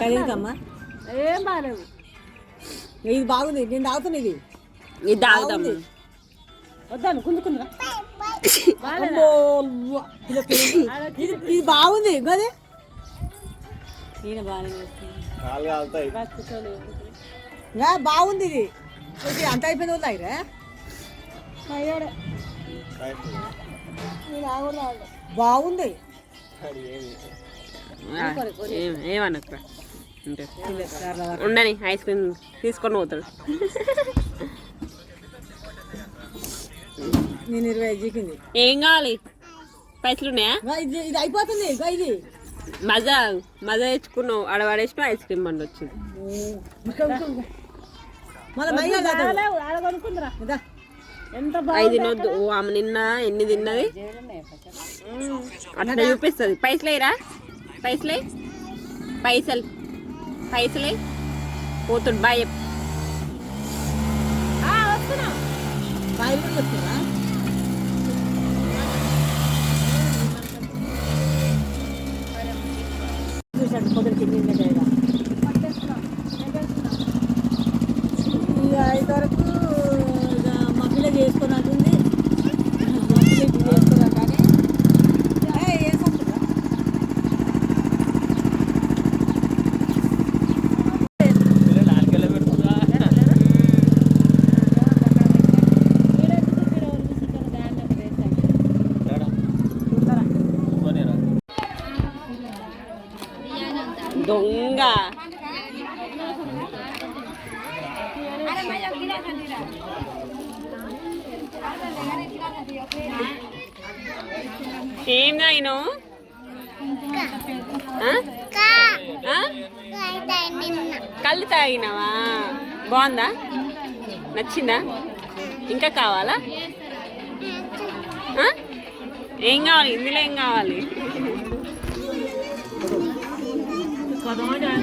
కదీకమ్మా ఏం బాగాలేవు ఇది బాగుంది నేను తాగుతున్నా ఇది. ఇది వద్దాను ఉవ్వ. ఇది బాగుంది ఇంకా బాగుంది ఇది. ఇది అంత అయిపోయింది రే బాగుంది. ఉండని ఐస్ క్రీమ్ తీసుకొని పోతాడు. నేను ఇరవై ఐదు ఏం కావాలి? పైసలు ఉన్నాయా? ఇది అయిపోతుంది ఇది. మజా మజా తెచ్చుకున్నావు. ఆడ పడేసిన ఐస్ క్రీమ్ బండి వచ్చింది. ఐదు తినొద్దు. ఓ ఆమె నిన్న ఎన్ని తిన్నది? అట్లా చూపిస్తుంది. పైసలేరా? పైసలే? పైసలు. పైసలే పోతుండు. బాయ్ చెప్పు. వస్తున్నా. దొంగ. ఏం నాయను? కళ్ళు తాగినావా? బాగుందా? నచ్చిందా? ఇంకా కావాలా? ఏం కావాలి? ఇందులో ఏం కావాలి? Madonna.